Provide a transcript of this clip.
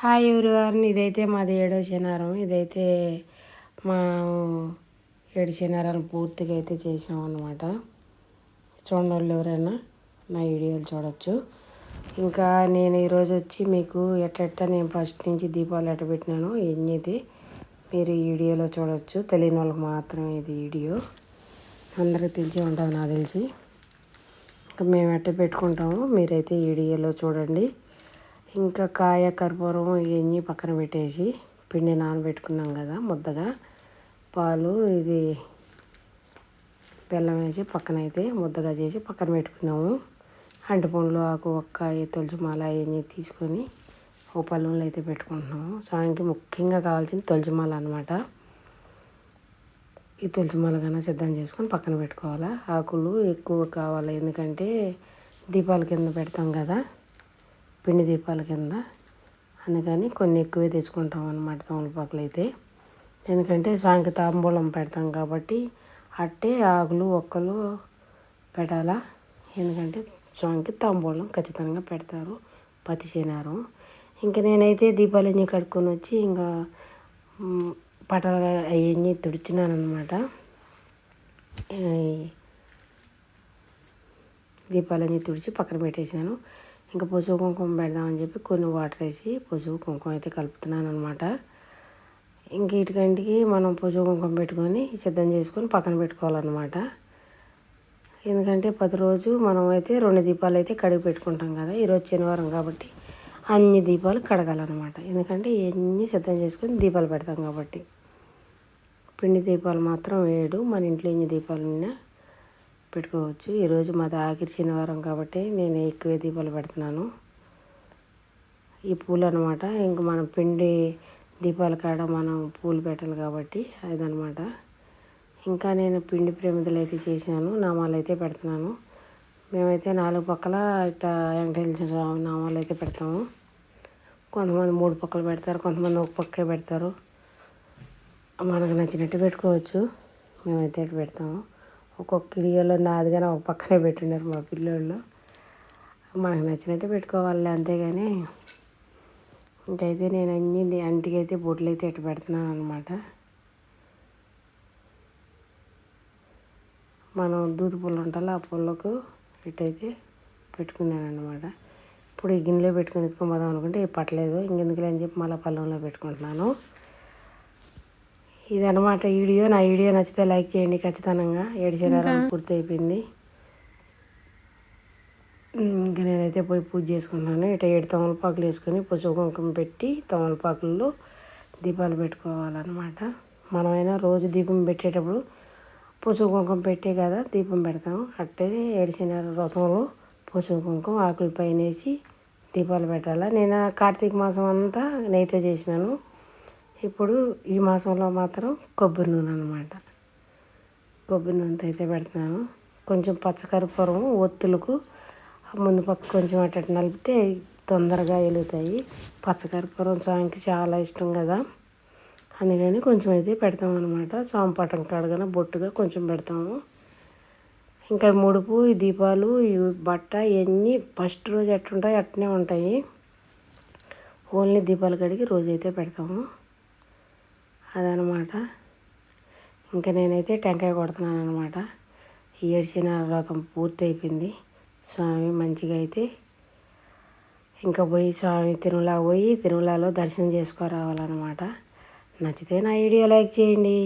Hi everyone ఇదైతే మాది ఏడో శనివారం. ఇదైతే మా ఏడు శనివారాలు పూర్తిగా అయితే చేసాం అనమాట చూడండి వాళ్ళు ఎవరైనా నా వీడియోలు చూడొచ్చు. ఇంకా నేను ఈరోజు వచ్చి మీకు ఎట్ట నేను ఫస్ట్ నుంచి దీపాలు ఎట్ట పెట్టినాను ఇవన్నీ అయితే మీరు ఈ వీడియోలో చూడొచ్చు. తెలియని వాళ్ళకి మాత్రమే ఇది వీడియో. అందరికీ తెలిసి ఉంటుంది నాకు తెలిసి. ఇంకా మేము ఎట్ట పెట్టుకుంటాము మీరైతే వీడియోలో చూడండి. ఇంకా కాయ కర్పూరం ఇవన్నీ పక్కన పెట్టేసి పిండి నానబెట్టుకున్నాం కదా ముద్దగా. పాలు ఇది బెల్లం వేసి పక్కన అయితే ముద్దగా చేసి పక్కన పెట్టుకున్నాము. అంటిపండ్లు ఆకు ఒక్కాయ తులసిమాల అవన్నీ తీసుకొని ఓ పళ్ళంలో అయితే పెట్టుకుంటున్నాము. స్వామికి ముఖ్యంగా కావాల్సింది తులసిమాల అనమాట ఈ తులసిమాల కన్నా సిద్ధం చేసుకొని పక్కన పెట్టుకోవాలా. ఆకులు ఎక్కువ కావాలి ఎందుకంటే దీపాల కింద పెడతాం కదా. పిండి దీపాల కింద. అందుకని కొన్ని ఎక్కువే తెచ్చుకుంటాం అన్నమాట తమలపాకులు అయితే. ఎందుకంటే స్వామికి తాంబూలం పెడతాం కాబట్టి అట్టే ఆకులు ఒక్కలు పెట్టాలా. ఎందుకంటే స్వామికి తాంబూలం ఖచ్చితంగా పెడతారు పతి చేనారు ఇంకా నేనైతే దీపాలన్నీ కట్టుకొని వచ్చి ఇంకా పటాలు అవన్నీ తుడిచినాను అనమాట దీపాలన్నీ తుడిచి పక్కన పెట్టేశాను. ఇంకా పసుపు కుంకుమ పెడదామని చెప్పి కొన్ని వాటర్ వేసి పసుపు కుంకుమ అయితే కలుపుతున్నాను అనమాట ఇంక ఇటుకంటికి మనం పసుపు కుంకుమ పెట్టుకొని సిద్ధం చేసుకొని పక్కన పెట్టుకోవాలన్నమాట. ఎందుకంటే పది రోజు మనం అయితే రెండు దీపాలు అయితే కడిగి పెట్టుకుంటాం కదా ఈరోజు శనివారం కాబట్టి అన్ని దీపాలు కడగాలన్నమాట. ఎందుకంటే ఇవన్నీ సిద్ధం చేసుకొని దీపాలు పెడతాం కాబట్టి. పిండి దీపాలు మాత్రం వేడు మన ఇంట్లో ఎన్ని దీపాలు ఉన్నా పెట్టుకోవచ్చు ఈరోజు మాది ఆఖరి శనివారం కాబట్టి నేను ఎక్కువ దీపాలు పెడుతున్నాను. ఈ పూలు అనమాట ఇంక మనం పిండి దీపాల కాడ మనం పూలు పెట్టాలి కాబట్టి అదనమాట ఇంకా నేను పిండి ప్రమిదలు అయితే చేశాను నామాలు అయితే పెడుతున్నాను. మేమైతే నాలుగు పక్కల ఇట్లా వెంకటేశ్వర నామాలు అయితే పెడతాము. కొంతమంది మూడు పక్కలు పెడతారు కొంతమంది ఒక పక్కే పెడతారు. మనకు నచ్చినట్టు పెట్టుకోవచ్చు. మేమైతే పెడతాము. ఒక్కొక్క వీడియోలో నాది కానీ ఒక పక్కనే పెట్టినారు మా పిల్లోళ్ళు. మనకు నచ్చినట్టు పెట్టుకోవాలి అంతేగాని ఇంకైతే నేను అన్ని అంటికి అయితే బొట్లు అయితే ఎట్టు పెడుతున్నాను అనమాట మనం దూది పుల్ల ఉంటాలో ఆ పుల్లకు ఇటైతే పెట్టుకున్నాను అనమాట ఇప్పుడు ఈ గిన్నెలో పెట్టుకుని ఎత్తుకోబోదాం అనుకుంటే పట్టలేదు. ఇంకెందుకులే అని చెప్పి మళ్ళీ పళ్ళంలో పెట్టుకుంటున్నాను. ఇదనమాట వీడియో. నా వీడియో నచ్చితే లైక్ చేయండి ఖచ్చితంగా. ఏడు శనివారం పూర్తి అయిపోయింది ఇంకా నేనైతే పోయి పూజ చేసుకుంటున్నాను ఇట ఏడు తమలపాకులు వేసుకొని పసుపు కుంకుమ పెట్టి తమలపాకుల్లో దీపాలు పెట్టుకోవాలన్నమాట. మనమైనా రోజు దీపం పెట్టేటప్పుడు పసుపు కుంకుమ పెట్టే కదా దీపం పెడతాం. అట్టే ఏడు శనివారం వ్రతంలో పసుపు కుంకుమ ఆకుల పైన వేసి దీపాలు పెట్టాలా. నేను కార్తీక మాసం అంతా నెయ్యితో చేసినాను. ఇప్పుడు ఈ మాసంలో మాత్రం కొబ్బరి నూనె అనమాట కొబ్బరి నూనెతో అయితే పెడుతున్నాను. కొంచెం పచ్చకర్పూరం ఒత్తులకు ముందు పక్క కొంచెం అట్ట నలిపితే తొందరగా వెలుగుతాయి. పచ్చకర్పూరం స్వామికి చాలా ఇష్టం కదా. అందుకని కొంచెం అయితే పెడతాం అనమాట స్వామి పటం కడగన బొట్టుగా కొంచెం పెడతాము. ఇంకా ముడుపు ఈ దీపాలు బట్ట ఇవన్నీ ఫస్ట్ రోజు ఎట్టుంటాయి అట్నే ఉంటాయి. ఓన్లీ దీపాలు కడిగి రోజైతే పెడతాము. అదనమాట. ఇంకా నేనైతే టెంకాయ కొడుతున్నాను అనమాట ఏడ్చిన వ్రతం పూర్తి అయిపోయింది స్వామి మంచిగా అయితే ఇంకా పోయి స్వామి తిరుమల పోయి తిరుమలలో దర్శనం చేసుకోరావాలన్నమాట నచ్చితే నా వీడియో లైక్ చేయండి.